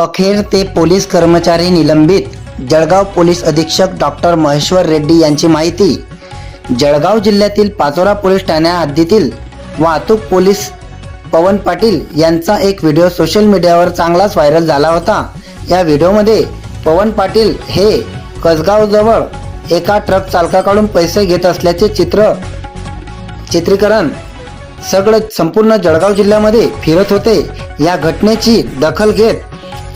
अखेर ते पोलीस कर्मचारी निलंबित. जळगाव पोलीस अधीक्षक डॉक्टर महेश्वर रेड्डी यांची माहिती. जळगाव जिल्ह्यातील पाचोरा पोलीस ठाण्या हद्दीतील वाहतूक पोलीस पवन पाटील यांचा एक व्हिडिओ सोशल मीडियावर चांगलाच व्हायरल झाला होता. या व्हिडिओमध्ये पवन पाटील हे कसगावजवळ एका ट्रक चालकाकडून पैसे घेत असल्याचे चित्र चित्रीकरण सगळं संपूर्ण जळगाव जिल्ह्यामध्ये फिरत होते. या घटनेची दखल घेत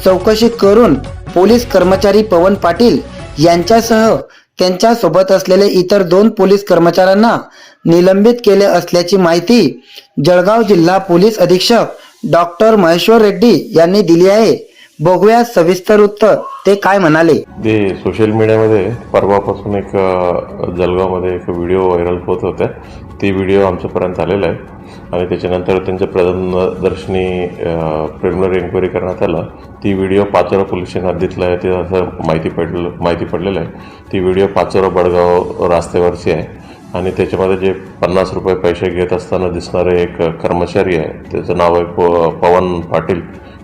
चौकशी करून पोलीस कर्मचारी पवन पाटील यांच्यासह त्यांच्यासोबत असलेले इतर दोन पोलीस कर्मचाऱ्यांना निलंबित केले असल्याची माहिती जळगाव जिल्हा पोलीस अधीक्षक डॉक्टर महेश्वर रेड्डी यांनी दिली आहे. बघूया सविस्तर उत्तर. ते काय म्हणाले? ते सोशल मीडियामध्ये परवापासून एक जलगावमध्ये जळगावमध्ये एक व्हिडिओ व्हायरल होत होत्या. ती व्हिडिओ आमच्यापर्यंत आलेला आहे. आणि त्याच्यानंतर त्यांच्या प्रदर्शनी प्रिलिमिनरी एन्क्वायरी करण्यात आला. ती व्हिडिओ पाचोरा पोलीस स्टेशन दिसला आहे. ते असं माहिती पडलं माहिती पडलेलं आहे. ती व्हिडिओ पाचोरा बडगाव रस्त्यावरची आहे. आणि त्याच्यामध्ये जे पन्नास रुपये पैसे घेत असताना दिसणारे एक कर्मचारी आहे. त्याचं नाव आहे प पवन पाटील.